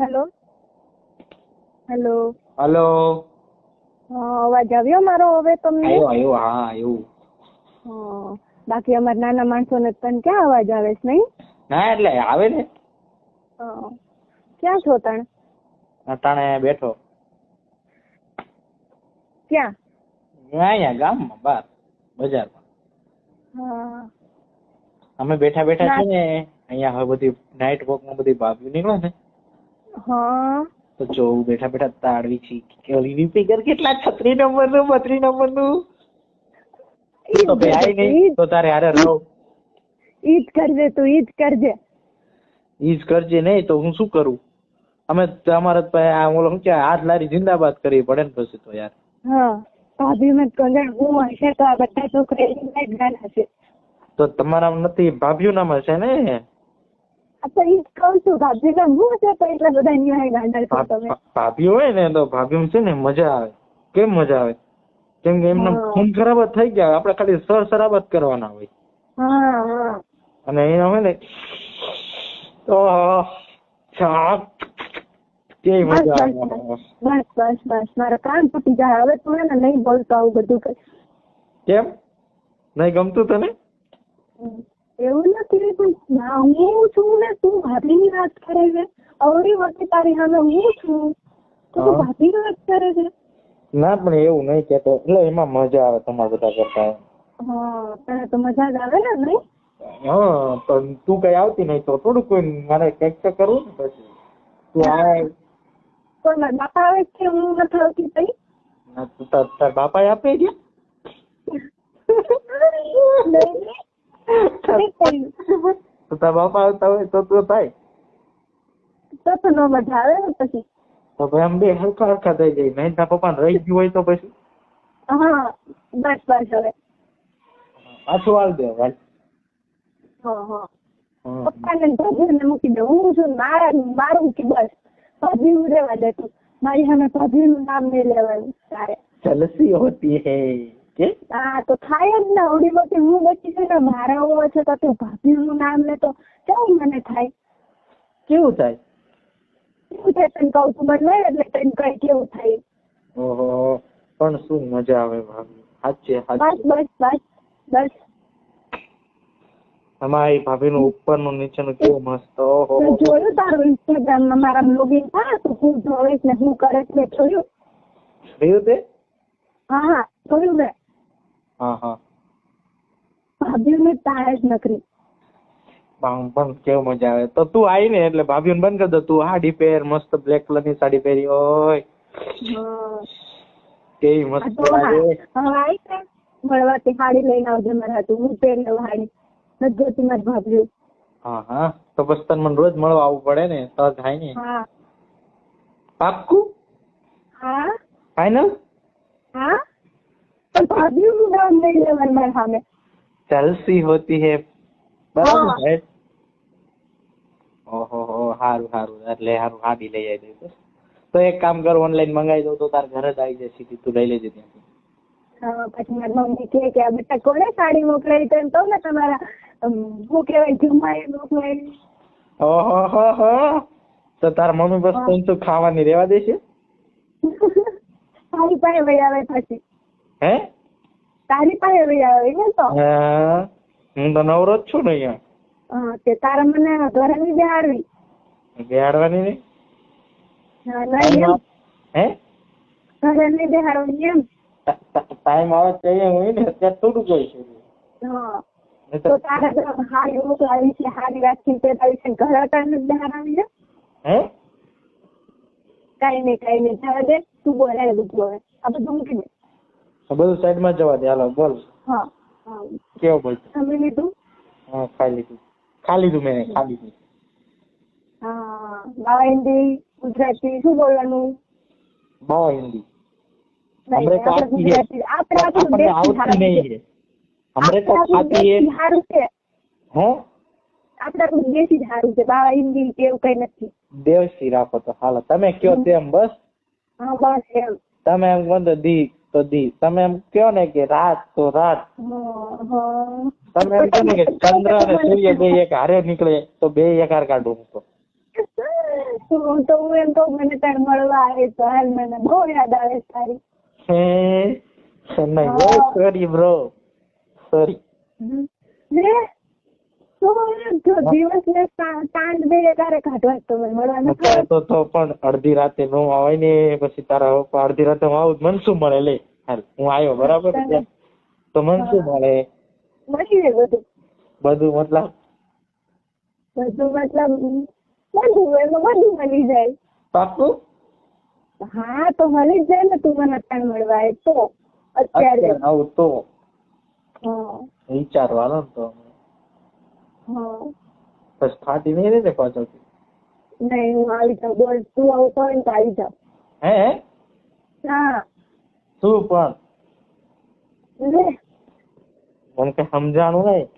Hello? Hello? Hello? અવાજ આવ્યો મારો હવે તમને? આવ્યો આવ્યો હા હા બાકી અમાર નાના માણસો ને તને ક્યાં અવાજ આવે છે નહીં? ના એટલે આવે ને. ક્યાં છો તણ? અટાણે બેઠો. ક્યાં? અહીંયા ગામમાં બાર બજારમાં. હા. અમે બેઠા બેઠા છે ને અહીંયા હવે બધી નાઇટ વોકમાં બધી ભાભી નીકળે ને. હા. તો જોઉં બેઠા બેઠા તાળવી છી કે ઓલી ફિગર કેટલા છત્રી નંબરનું બત્રી નંબરનું તો આઈ નહીં તો તારે હારે રહો. ઈજ કરજે તું ઈજ કરજે. ઈજ કરજે નહીં તો હું શું કરું? અમે તમારે પાસે આ ઓલો શું કે હાથ લારી જિંદાબાદ કરવી પડે ને પછી તો યાર. હા ભાભી મેં કંગણ હું હશે તો આ બધા છોકરા ગાના છે. તો તમારા નથી ભાભીઓ નામ હશે ને? ભાભી છે હોય ને તો ભાભીઓ છે ને મજા આવે. કેમ મજા આવે? કેમ કે એમના હા. ખરાબ જ થઈ ગયા આપણે ખાલી સર શરાબ જ કરવાના હોય. અને હોય ને તો કામ મજા બસ બસ. બસ મારા કાન તૂટી જાય. હવે તું એને નહીં બોલતો આવું બધું કઈ. કેમ? નહીં ગમતું તને? એવું નથી પણ ના હું છું ને તું ભાભીની વાત કરે છે. અવળી વખતે તારી સામે હું છું? તો તું ભાભી ભાભીની વાત કરે છે? ના પણ એવું નહીં કેતો એટલે એમાં મજા આવે તમારા બધા કરતા હા તને તો મજા જ આવે ને નહીં? હા પણ તું કઈ આવતી નહીં તો થોડું કોઈ મારે કંઈક તો કરવું ને પછી. તું આ પણ મારા બાપા આવે છે હું નથી આવતી તઈ. ના, તાર- બાપાએ આપી ગયા નહીં. તો તારા બાપા આવતા હોય તો તો થાય. તો તો નો મજા આવે પછી. તો ભાઈ આમ બે હરખા હરખા થઈ જાય. નહીં તાર પપ્પા રહી ગયું હોય તો પછી. હા બસ બસ હવે. પાછું હાલ દે હાલ. હા હા. પપ્પાને ભાભીને મૂકી દે હું છું મારા મારું કે બસ ભાભી હું રહેવા દે તું. મારી સામે ભાભીનું નામ નહીં લેવાનું. તારે. જલસી હોતી હે. હા તો થાય જ ને. અવડી મોટી હું બચી છે ને મારા હોવા છે તો તું ભાભીનું નામ લે તો કેવું મને થાય? કેવું થાય? કેવું થાય? તને કહું તું મને એટલે તને કઈ કેવું થાય? ઓહો પણ શું મજા આવે ભાભી. સાચે બસ બસ બસ બસ. અમારી ભાભીનું ઉપરનું નીચેનું કેવું મસ્ત ઓહો. જોયું તારું ઇન્સ્ટાગ્રામમાં મારા લોગિન થાય? તો હું જોઈશ ને હું કરે છે જોયું? જોયું તે? હા હા જોયું મેં. ભાભીઓને જ નકરી પણ કેવું મજા આવે. તો તું આવી ને એટલે ભાભીઓને બંધ કરી દો. તું સાડી પહેર મસ્ત બ્લેક કલરની સાડી પહેરી. હોય કેવી મસ્ત લાગે. સાડી લઈને આવજે મારા હું પહેરી લઉં સાડી નથી જોતી મારી ભાભીઓ. હા હા. તો પછી તને મને રોજ મળવા આવવું પડે ને. તો થાય ને. હા. પાક્કું? હા. ફાઈનલ હા. પણ ભાભીઓનું નામ નહીં લેવાનું મારા સામે જલસી હોતી હે બરાબર હા. ઓહો હો હારું હારું એટલે હારું હાડી લઈ આવી દઈશ તો એક કામ કર ઓનલાઈન મંગાવી દઉં તો તાર ઘરે જ આવી જાય સીધી તું લઈ લેજે ત્યાંથી પછી મારી મમ્મી કહે કે આ બેટા કોને સાડી મોકલાવી તો એમ કહું ને તમારા શું કહેવાય જમાઈ મોકલાવી ઓહો હો હો તો તારા મમ્મી બસ તને તું ખાવાની રેવા દેશે તારી પાસે વહી આવે પછી હે તારી પાસે વહી આવે ને તો? હા હું તો નવરો જ છું ને અહીંયા. હા તે તારા મને ઘરે ની બેહાડવી. બેહાડવાની નહીં? હે ઘરે ની બેહાડવી એમ. ટાઈમ આવે તો અહીંયા હોય ને અત્યારે થોડું કોઈ છે હા. તો તારા હારી મોકલાવી છે હારી રાખી પેલાવી છે ઘરે અટાણે જ બેહાડવી છે? હે? કઈ નહીં કઈ નહીં. જવા દે તું બોલાય બધું હવે આ બધું મૂકી દે. બધું સાઈડમાં જવા દે હાલો બોલ હા હા કેવો બોલ તમે લીધું હા ખાઈ લીધું ખા લીધું મેં ખા લીધું હા બાવા હિન્દી ગુજરાતી શું બોલવાનું બહુ હિન્દી નહીં, हमरे को આપણે आती है ગુજરાતી આપણે આપણું આપણને દેશી આવડતી સારું છે. નહીં है हमरे को આપણે આપણું आती है દેશી સારું છે હે આપણે આપણું દેશી જ સારું છે બાવા હિન્દી કે એવું કઈ નથી દેવસી રાખો તો હાલો તમે કયો તેમ બસ હા બસ એમ તમે એમ કહો તો દી તો દી તમે એમ કયો ને કે રાત તો રાત. તમે એમ કહો ને કે ચંદ્ર અને સૂર્ય બે એક હારે નીકળે તો બે એક હાર કાઢું તો. હું તો હું એમ કહું મને તણ મળવા આવે તો હાલ મને બહુ યાદ આવે તારી. હે? નહીં બહુ સોરી બ્રો સોરી તો પણ અડધી રાતે નો આવે ને પછી તારા અડધી રાતે હું આવું મને શું મળે લે? હું આવ્યો બરાબર? તો મને શું મળે? બધું. બધું મતલબ? બધું મતલબ બધું એમાં બધું મળી જાય. પાકું હા તો મળી જાય ને તું મને અત્યારે મળવા તો. અત્યારે. આવું તો. હા. વિચારવાનો તો. બસ ફાટી નહીં રહે ને પાછો નહીં હું આવી જાઉં. બોલ તું આવું હોય ને તો આવી જાઉં. હે? હા. શું પણ? લે. મને કઈ સમજાણું નહીં.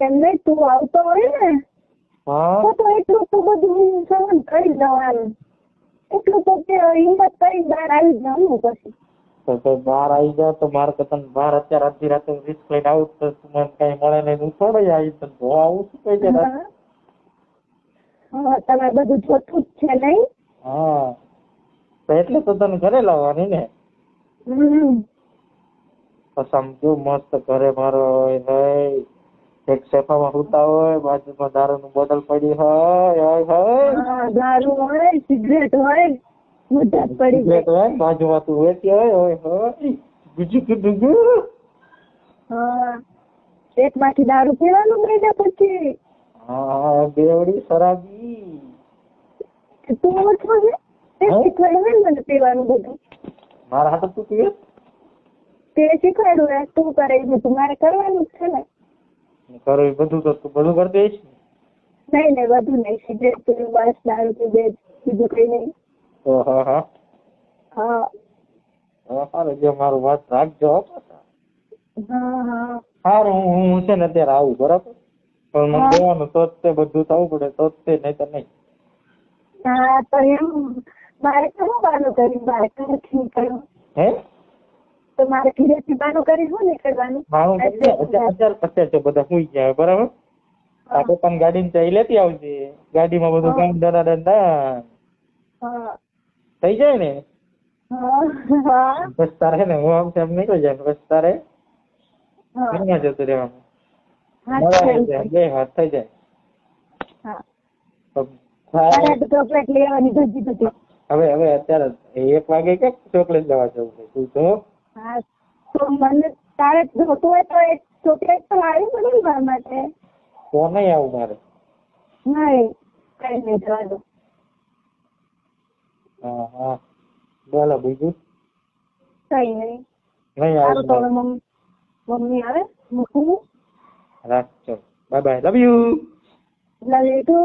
એમ નહીં? તું આવતો હોય ને. હા. તો તો એટલું તો બધું સહન કરી જવાનું એટલું તો તે હિંમત કરી બહાર આવી જવાનું પછી. તો તો બહાર આવી જાવ તો મારે તને બહાર અત્યારે અડધી રાતે રિસ્ક લઈને આવું તો મને કઈ મળે નહીં હું થોડો આવી તો જો આવું શું કઈ. હા. તમે બધું જોતું જ છે નહીં? હા. તો એટલે તો તને ઘરે લાવવાની ને? સમજુ મસ્ત ઘરે મારો હોય નહીં. એક સેફામાં સુતા હોય બાજુમાં દારૂનું બોટલ પડી હોય હોય હોય દારૂ હોય સિગરેટ હોય. મજા પડી જાય. હોય બાજુમાં તું વેચી હોય હોય હોય બીજું કીધું હા પેટમાંથી દારૂ પીવાનું મહિના પછી. હા બેવડી શરાબી. તું ઓછો છે તે શીખવાડ્યું ને મને પીવાનું બધું? મારા હાથે તું પીવે? તે શીખવાડ્યું તું કરે એ બધું. મારે કરવાનું છે ને. કરો એ બધું તો તું બધું કરી દઈશ નહીં નહીં બધું નહીં. સિગરેટ પીવું બસ દારૂ પીવે બીજું કઈ નહીં. હા. હા. હા હા, સારું જે મારું વાત રાખજો હો. હા હા. સારું હું હું છે ને અત્યારે આવું બરાબર? પણ મને હા. તો જ તે બધું થવું પડે તો જ તે નહીં તો નહીં. હા તો એમ મારે બાનું હે તો મારે ઘરેથી બાનું કરી શું નીકળવાનું? મારું અત્યારે અત્યારે અત્યારે બધા સુઈ ગયા બરાબર? આ પોતાની ગાડીની ચાઈ લેતી આવજે. ગાડીમાં બધું કામ દરા દડા હા. થઈ જાય ને? બસ તારે ને હું આમ તેમ નીકળી જાય બસ તારે? અહીંયા જતું રહેવાનું. બે હાથ થઈ જાય. હવે હવે અત્યારે એક વાગે કે ચોકલેટ લેવા જવું છે? તું જો તો મને તારે જોતું હોય તો એક ચોકલેટ તો લાવી પડે ને મારા માટે. તો નહીં આવું મારે. નહીં કઈ નહીં જવા દો. હા હા. બોલો બીજું? કઈ નહીં નહીં સારું તો મમ્મી આવે? મૂકું રાખજો bye bye. Love you love you too